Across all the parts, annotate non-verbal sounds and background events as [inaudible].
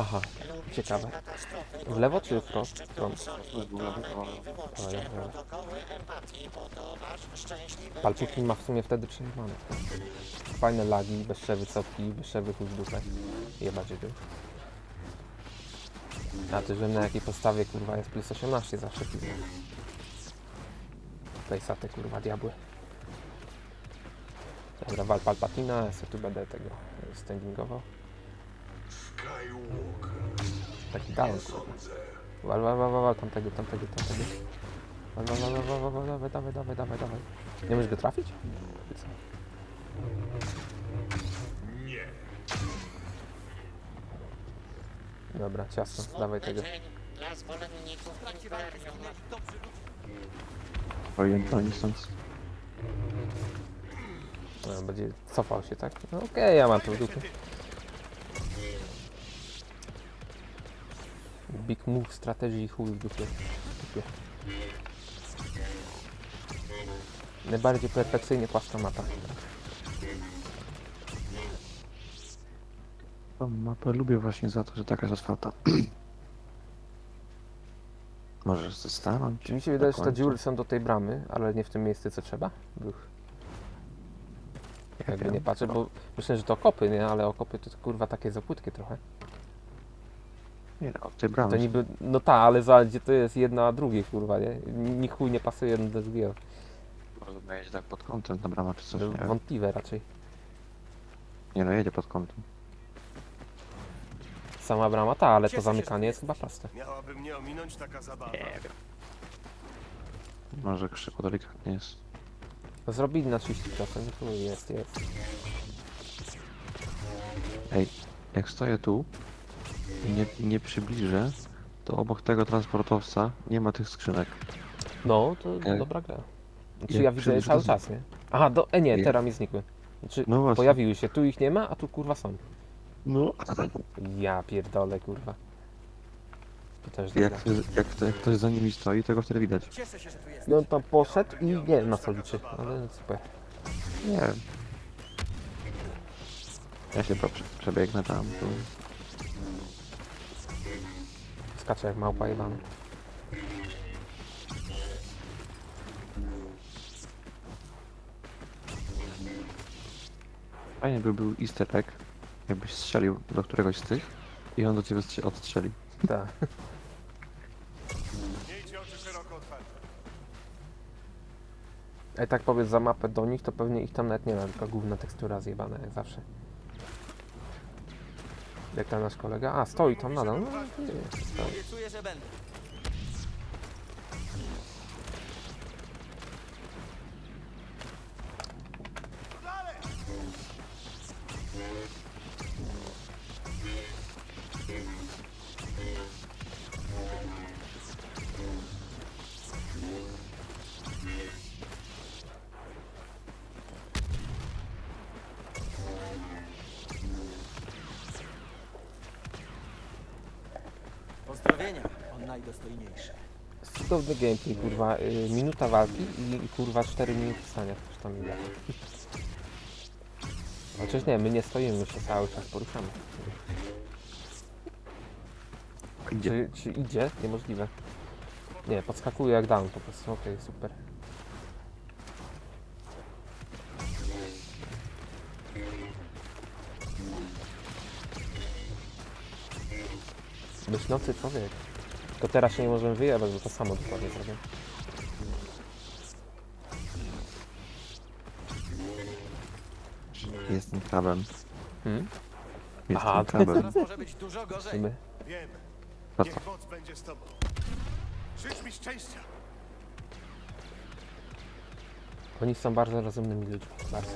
Aha, ciekawe. W lewo czy w ja wiem. Palpukin ma w sumie wtedy przejmowane. Fajne lagi, bezszewy cofki, bezszewy chuj w dupę. Jebać był. A też wiem na jakiej podstawie kurwa jest plus 18 zawsze piwo. Pejsate kurwa diabły. Dobra, wal Palpatina, ja sobie tu będę tego e, standingował. Taki down kurwa. Wal, wal, wal, wal, wal, tamtego, tamtego, tamtego. Wal, wal, wal, wal, wal, wal, dawaj, dawaj, dawaj, dawaj, dawaj. Nie możesz go trafić? Czy co? Dobra, ciasto, dawaj tego. Dla zwolenników Imperium. Oriental Instance. No, będzie cofał się, tak? No okej, ja mam to w dupie. Big move strategii chuj w dupie. W dupie. Najbardziej perfekcyjnie płaska mapa. Tą mapę lubię właśnie za to, że taka jest otwarta. [clears throat] Możesz stanąć. Czy mi się wydaje, że te dziury są do tej bramy, ale nie w tym miejscu, co trzeba? Jakby nie patrzę, bo myślę, że to okopy, nie? Ale okopy to kurwa takie za płytkie trochę. Nie, od tej bramy. To niby, no ta, ale za gdzie to jest jedna a drugiej, kurwa, nie? Ni chuj nie pasuje jedno do drugiego. Może jedzie tak pod kątem ta brama czy coś, nie wiem. Wątpliwe raczej. Nie no, jedzie pod kątem. Sama brama ta, ale to zamykanie jest chyba proste. Miałaby mnie ominąć taka zabawa. Może krzyku delikatnie jest. No Zrobili na 30%, tu jest, jest. Ej, jak stoję tu nie, nie przybliżę, to obok tego transportowca nie ma tych skrzynek. No, to Jak- dobra gra. Czy jak ja widzę je przybliżę, cały to- czas, nie? Aha, do, e nie, Jak- teraz mi znikły. Znaczy, No właśnie. pojawiły się, tu ich nie ma, a tu kurwa są. No. Ja pierdolę, kurwa. To też. Jak, ktoś- jak, to- jak ktoś za nimi stoi, tego wtedy widać. Cieszę się, że tu jesteś. No to poszedł i nie wiem na co liczy, ale super. Nie wiem. Ja się prze- przebiegnę tam, tu. Skacze jak małpa jebana. Fajnie by był easter egg, jakbyś strzelił do któregoś z tych i on do ciebie strze- odstrzeli. Tak. Miejcie oczy szeroko otwarte. Ej, tak powiedz za mapę do nich, to pewnie ich tam nawet nie ma, tylko główna tekstura zjebana, jak zawsze. Jak tam nasz kolega? A, stoi tam nadal. No, nie. Obiecuję, że będę. Cudowny gameplay, kurwa. Y, minuta walki i, i kurwa 4 minuty stania. Coś tam ile. Chociaż nie, my nie stoimy, my się cały czas poruszamy. Idzie. Czy, czy idzie? Niemożliwe. Nie, podskakuje jak down po prostu. Okej, super. Myślący człowiek. Tylko teraz się nie możemy wyjebać, bo to samo dokładnie zrobię. Jestem krabem. Hmm? Jestem Aha. krabem. Teraz może być dużo gorzej. My. Wiem. Niech moc będzie z tobą. Życz mi szczęścia. Oni są bardzo rozumnymi ludźmi. Bardzo.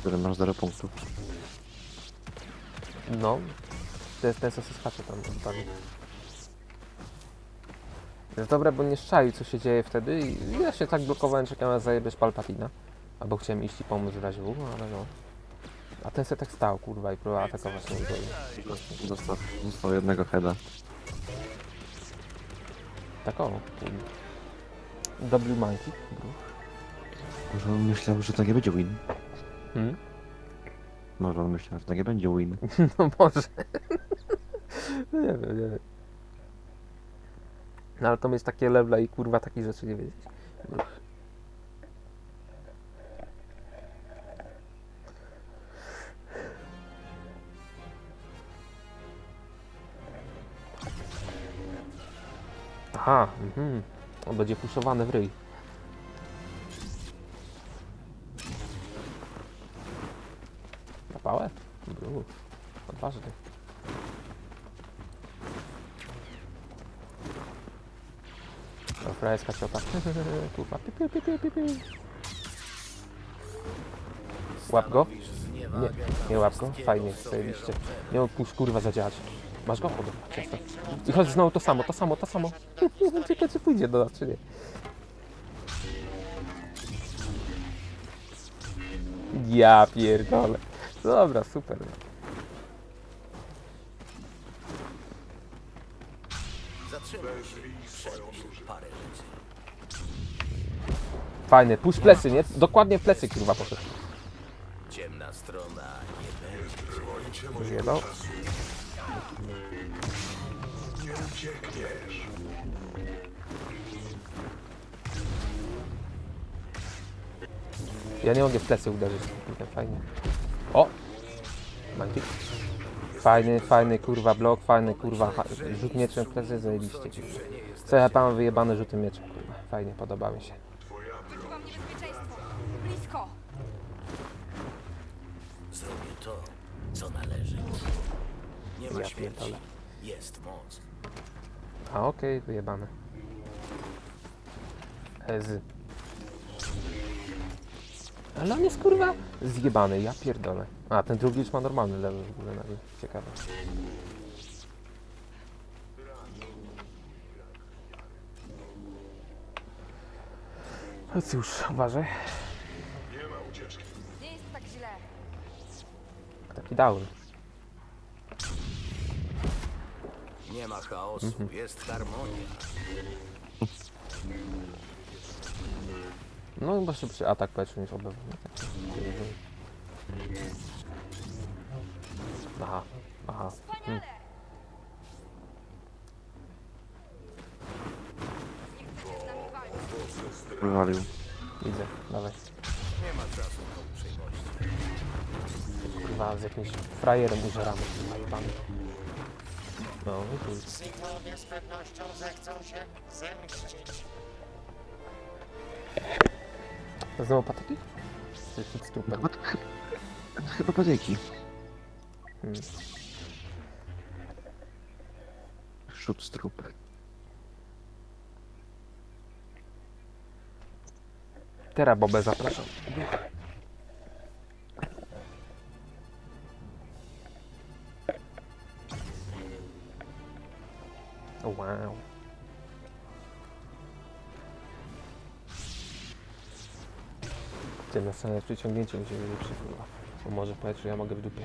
Który masz 0 punktów. No. To jest ten, co się skacze tam odpali. To jest dobre, bo nie szczaił, co się dzieje wtedy i ja się tak blokowałem, czekałem, aż zajebiesz Palpatina. Albo chciałem iść i pomóc w razie W, ale no. A ten se tak stał, kurwa, i próbował atakować mnie. Dostał, dostał jednego heada. Tak o. Dobry monkey. Może on myślał, że to nie będzie win. Hmm? Może on myślał, że to nie będzie win. [laughs] No może. [laughs] No nie wiem, nie wiem. No ale to mieć takie leble i kurwa takich rzeczy nie wiedzieć. Aha, mhm. On będzie puszowany w ryj. Odważny. O, frajerska ciota. [laughs] Kurwa. Pi, pi, pi, pi, pi, pi. Łap go? Nie, nie łap go. Fajnie, zajebiście. Nie odpuść kurwa zadziałać. Masz go? O, dobra, ciasto. I chodź znowu to samo, to samo, to samo. [laughs] Ciekawe czy pójdzie do nas, czy nie. Ja pierdolę. Dobra, super. Zatrzymaj się. Przemyśl parę rzeczy. Fajny, puść plecy, nie? Dokładnie w plecy kurwa poszedł. Ciemna strona nie będzie. Zjebał. Ja nie mogę w plecy uderzyć. Fajnie. O! Mantik. Fajny, fajny kurwa blok, fajny kurwa ha- rzut mieczem w plecy, zajebiście. Co ja pan wyjebany rzutem mieczem, kurwa. Fajnie, podoba mi się. Wyczuwam niebezpieczeństwo. Blisko. Zrobię to, co należy. Nie ma Ja śmierci. pierdolę. Jest moc. A okej, wyjebane. Ez. Ale on jest kurwa zjebany, ja pierdolę. A, ten drugi już ma normalny level w ogóle nagle. Ciekawe. No cóż, uważaj. Nie jest tak źle. Taki down. Nie ma chaosu, jest harmonia. No chyba szybszy atak lepszy niż obew. Aha, aha. Hmm. Nie chcecie z nami walczyć. Wywalił. Widzę, dawaj. Nie ma czasu na uprzejmości. Kurwa, z jakimś frajerem użeramy, kurwa, jebany. No, i. Sithowie z pewnością zechcą się zemścić. To Znowu patyki? Czy hit stupem? Chyba, chyba patyki. Hmm. Szut z trup. Teraz Bobę zapraszam. Wow. Ty na scenę przyciągnięcie mi się wylepszy, kurwa. Bo może powiedz, że ja mogę w dupie.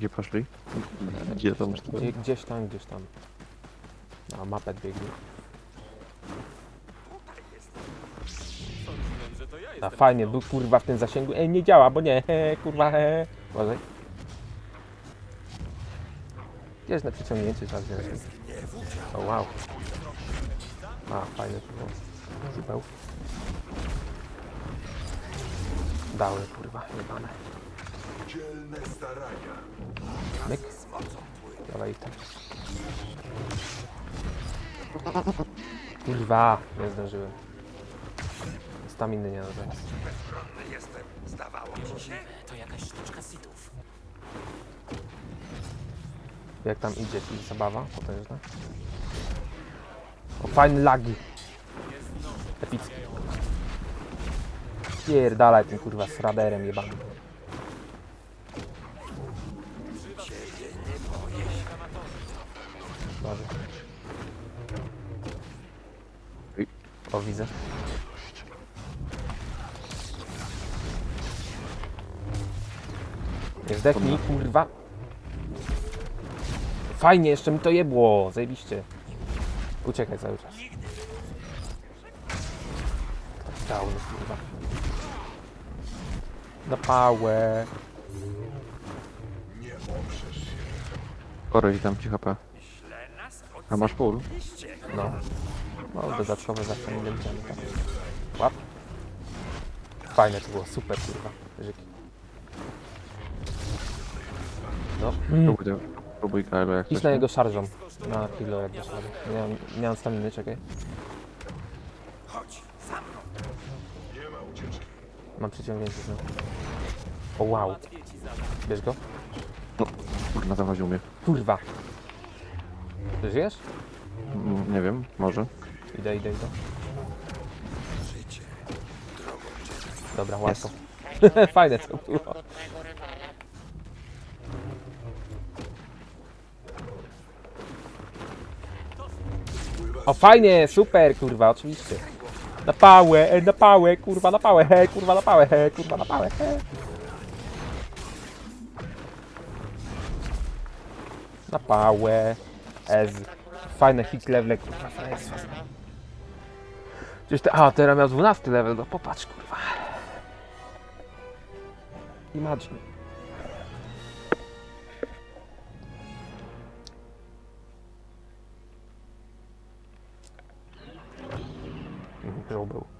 Gdzie poszli? Gdzie tam? Gdzie, gdzieś tam, gdzieś tam. Na mapę biegnie. A fajnie, był kurwa w tym zasięgu. Ej, nie działa, bo nie, he, [laughs] kurwa, he. Uważaj. Jest na przyciągnięcie, wziąć. O wow. A, fajne to było. Zupeł. Dały, kurwa, jebane. Myk. Dawaj ich tam. Kurwa, nie zdążyłem. Staminy nie nadal. To jakaś sztuczka sitów. Jak tam idzie ci zabawa potężna? O, fajny lagi. Epicki. Pierdalaj tym kurwa z raderem jebanym. O, widzę. Nie zdechnij, kurwa. Fajnie, jeszcze mi to jebło, zajebiście. Uciekaj cały czas. Down, kurwa. Na pałę. Korej, dam ci HP. A masz full? No. No, dodatkowe zawsze nie. Tak. Łap. Fajne to było, super kurwa. Żyki. No. Próbuj, to- próbuj Kylo jak Idź na nie? jego szarżą. Na kilo jak dasz radę. Nie mam, nie mam staminy, czekaj. Mam przyciągnięcie znowu. O wow. Bierz go? Kurna, zawoził mnie. Kurwa. Ty żyjesz? Mm, Nie wiem, może. Idę, idę, idę. Dobra, łatwo. [laughs] Fajne to było. O fajnie, super, kurwa, oczywiście. Na pałę, e, na pałę, kurwa, na pałę, he, kurwa, na pałę, he, kurwa, na pałę, he. Na pałę, ez. Fajne hit level, kurwa, fajne. Gdzieś te, a, teraz miał 12 level, no popatrz, kurwa. Imagine. Mhm, Był, był.